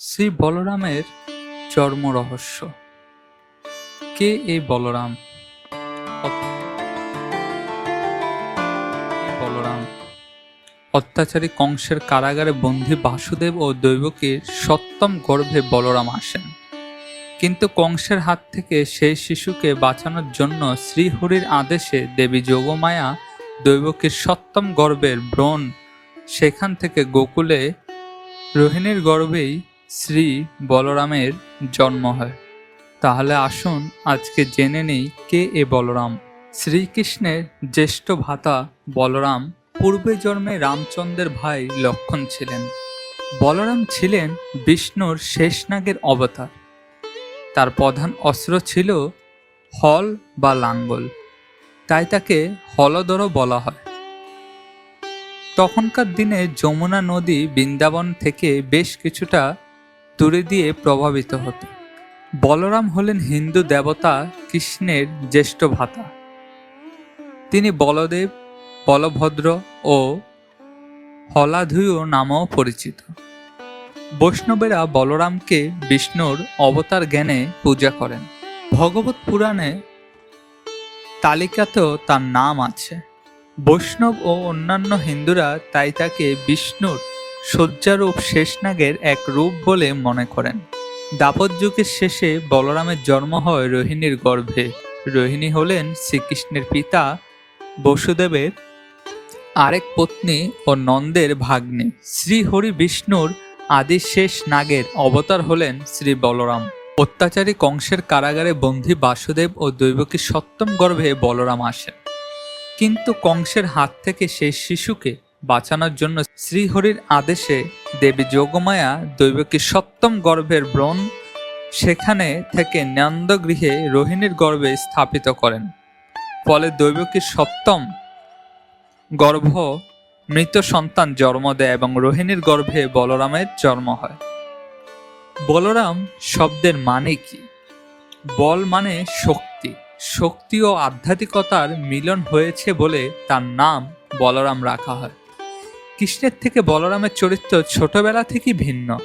শ্রী বলরামের চর্ম রহস্য কে এই বলরাম? বলরাম। অত্যাচারী কংসের কারাগারে বন্দী বাসুদেব ও দৈবকীর সপ্তম গর্ভে বলরাম আসেন। কিন্তু কংসের হাত থেকে সেই শিশুকে বাঁচানোর জন্য শ্রীহরির আদেশে দেবী যোগমায়া দৈবকীর সপ্তম গর্ভের ব্রণ সেখান থেকে গোকুলে রোহিণীর গর্ভেই শ্রী বলরামের জন্ম হয়। তাহলে আসুন আজকে জেনে নেই কে এ বলরাম। শ্রীকৃষ্ণের জ্যেষ্ঠ ভাতা বলরাম পূর্বে জন্মে রামচন্দ্রের ভাই লক্ষণ ছিলেন। বলরাম ছিলেন বিষ্ণুর শেষনাগের অবতার। তার প্রধান অস্ত্র ছিল হল বা লাঙ্গল। তাই তাকে হলদরও বলা হয়। তখনকার দিনে যমুনা নদী বৃন্দাবন থেকে বেশ কিছুটা দূরে দিয়ে প্রভাবিত হতো। বলরাম হলেন হিন্দু দেবতা কৃষ্ণের জ্যেষ্ঠ ভাতা। তিনি বলদেব, বলভদ্র ও হলাধুয় নামেও পরিচিত। বৈষ্ণবেরা বলরামকে বিষ্ণুর অবতার জ্ঞানে পূজা করেন। ভগবত পুরাণে তালিকাতেও তার নাম আছে। বৈষ্ণব ও অন্যান্য হিন্দুরা তাই তাকে বিষ্ণুর শয্যারূপ শেষনাগের এক রূপ বলে মনে করেন। দাপর যুগের শেষে বলরামের জন্ম হয় রোহিণীর গর্ভে। রোহিণী হলেন শ্রীকৃষ্ণের পিতা বসুদেবের আরেক পত্নী ও নন্দের ভাগ্নে। শ্রীহরি বিষ্ণুর আদি শেষ নাগের অবতার হলেন শ্রী বলরাম। অত্যাচারী কংসের কারাগারে বন্দী বাসুদেব ও দৈবকী সপ্তম গর্ভে বলরাম আসেন। কিন্তু কংসের হাত থেকে সেই শিশুকে বাঁচানোর জন্য শ্রীহরির আদেশে দেবী যোগমায়া দৈবকী সপ্তম গর্ভের ব্রণ সেখানে থেকে নন্দগৃহে রোহিণীর গর্ভে স্থাপিত করেন। ফলে দৈবকীর সপ্তম গর্ভ মৃত সন্তান জন্ম দেয় এবং রোহিণীর গর্ভে বলরামের জন্ম হয়। বলরাম শব্দের মানে কি? বল মানে শক্তি। শক্তি ও আধ্যাত্মিকতার মিলন হয়েছে বলে তার নাম বলরাম রাখা হয়। কৃষ্ণের থেকে বলরামের চরিত্র ছোটবেলা থেকেই ভিন্ন।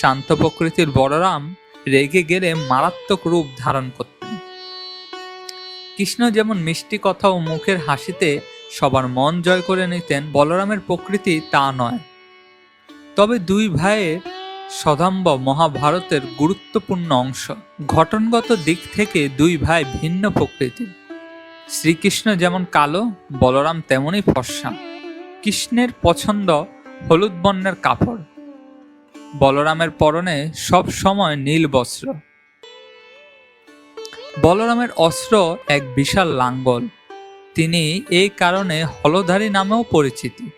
শান্ত প্রকৃতির বলরাম রেগে গেলে মারাত্মক রূপ ধারণ করতেন। কৃষ্ণ যেমন মিষ্টি কথা ও মুখের হাসিতে সবার মন জয় করে নিতেন, বলরামের প্রকৃতি তা নয়। তবে দুই ভাইয়ের সদাম্ব মহাভারতের গুরুত্বপূর্ণ অংশ। ঘটনগত দিক থেকে দুই ভাই ভিন্ন প্রকৃতির। শ্রীকৃষ্ণ যেমন কালো, বলরাম তেমনই ফর্সা। কৃষ্ণের পছন্দ হলুদ বর্ণের কাপড়। বলরামের পরনে সব সময় নীল বস্ত্র। বলরামের অস্ত্র এক বিশাল লাঙ্গল। তিনি এই কারণে হলধারী নামেও পরিচিতি।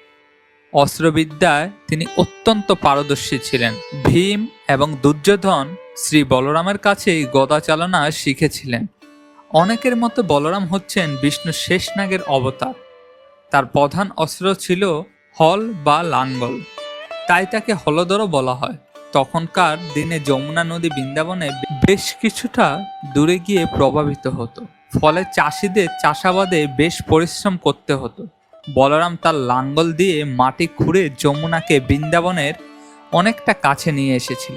অস্ত্রবিদ্যায় তিনি অত্যন্ত পারদর্শী ছিলেন। ভীম এবং দুর্যোধন শ্রী বলরামের কাছেই গদা চালনা শিখেছিলেন। অনেকের মতো বলরাম হচ্ছেন বিষ্ণু শেষনাগের অবতার। তার প্রধান অস্ত্র ছিল হল বা লাঙ্গল। তাই তাকে হলদরও বলা হয়। তখনকার দিনে যমুনা নদী বৃন্দাবনে বেশ কিছুটা দূরে গিয়ে প্রভাবিত হতো। ফলে চাষিদের চাষাবাদে বেশ পরিশ্রম করতে হতো। বলরাম তার লাঙ্গল দিয়ে মাটি খুঁড়ে যমুনাকে বৃন্দাবনের অনেকটা কাছে নিয়ে এসেছিল।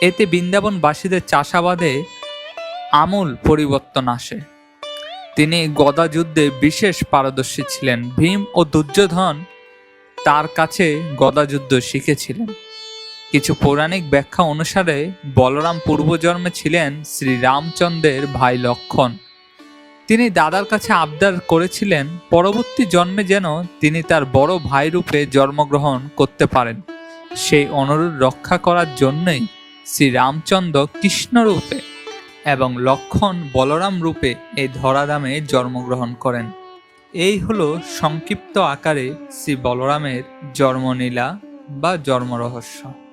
এতে বৃন্দাবনবাসীদের চাষাবাদে আমূল পরিবর্তন আসে। তিনি গদা যুদ্ধে বিশেষ পারদর্শী ছিলেন। ভীম ও দুর্যোধন তার কাছে গদাযুদ্ধ শিখেছিলেন। কিছু পৌরাণিক ব্যাখ্যা অনুসারে বলরাম পূর্বজন্মে ছিলেন শ্রী রামচন্দ্রের ভাই লক্ষণ। তিনি দাদার কাছে আবদার করেছিলেন, পরবর্তী জন্মে যেন তিনি তার বড় ভাই রূপে জন্মগ্রহণ করতে পারেন। সেই অনুরোধ রক্ষা করার জন্যই শ্রী রামচন্দ্র কৃষ্ণ রূপে এবং লক্ষণ বলরাম রূপে এই ধরাধামে জন্মগ্রহণ করেন। এই হলো সংক্ষিপ্ত আকারে শ্রী বলরামের জন্মলীলা বা জন্মরহস্য।